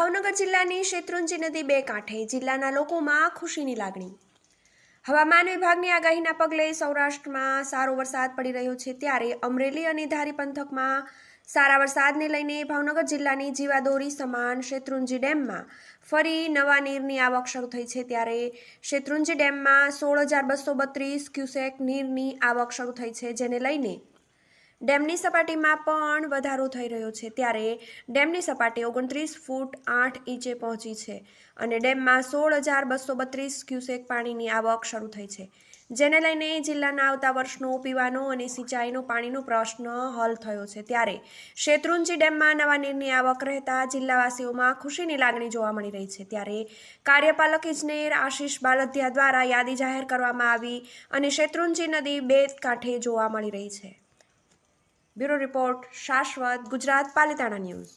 જિલ્લાની શેત્રુંજી નદી બે કાંઠે, જિલ્લાના લોકોમાં ખુશીની લાગણી. હવામાન વિભાગની આગાહીના પગલે સૌરાષ્ટ્રમાં સારો વરસાદ પડી રહ્યો છે ત્યારે અમરેલી અને ધારી પંથકમાં સારા વરસાદને લઈને ભાવનગર જિલ્લાની જીવાદોરી સમાન શેત્રુંજી ડેમમાં ફરી નવા નીરની આવક શરૂ થઈ છે ત્યારે શેત્રુંજી ડેમમાં સોળ હજાર બસો બત્રીસ ક્યુસેક નીરની આવક શરૂ થઈ છે, જેને લઈને ડેમની સપાટીમાં પણ વધારો થઈ રહ્યો છે ત્યારે ડેમની સપાટી ઓગણત્રીસ ફૂટ આઠ ઇંચે પહોંચી છે અને ડેમમાં સોળ હજાર બસો બત્રીસ ક્યુસેક પાણીની આવક શરૂ થઈ છે. જેને લઈને જિલ્લાના આવતા વર્ષનો પીવાનો અને સિંચાઈનો પાણીનો પ્રશ્ન હલ થયો છે. ત્યારે શેત્રુંજી ડેમમાં નવા નીરની આવક રહેતા જિલ્લાવાસીઓમાં ખુશીની લાગણી જોવા મળી રહી છે. ત્યારે કાર્યપાલક ઇજનેર આશીષ બાલધિયા દ્વારા યાદી જાહેર કરવામાં આવી અને શેત્રુંજી નદી બે કાંઠે જોવા મળી રહી છે. બ્યુરો રિપોર્ટ શાશ્વત ગુજરાત પાલિતાણા ન્યૂઝ